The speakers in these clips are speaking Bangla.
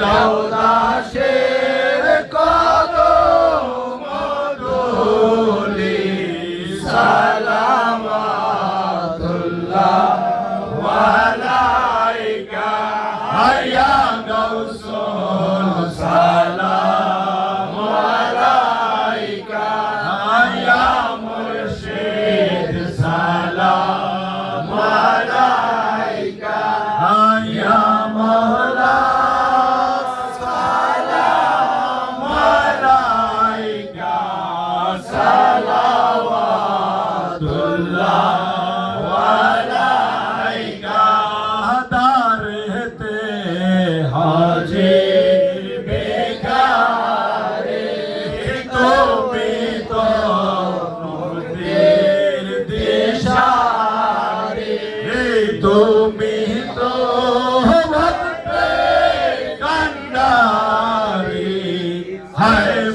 দাও দাসের কদম দুলি সালামাতুল্লাহ আলাইকা ইয়া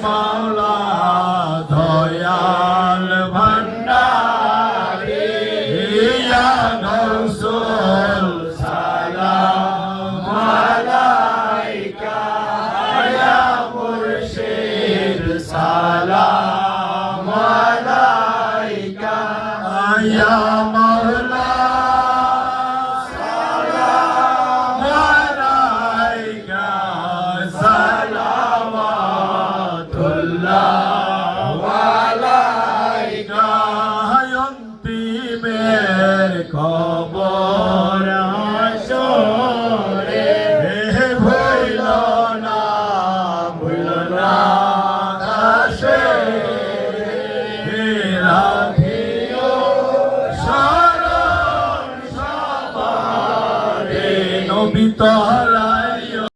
মাওলা তহলায়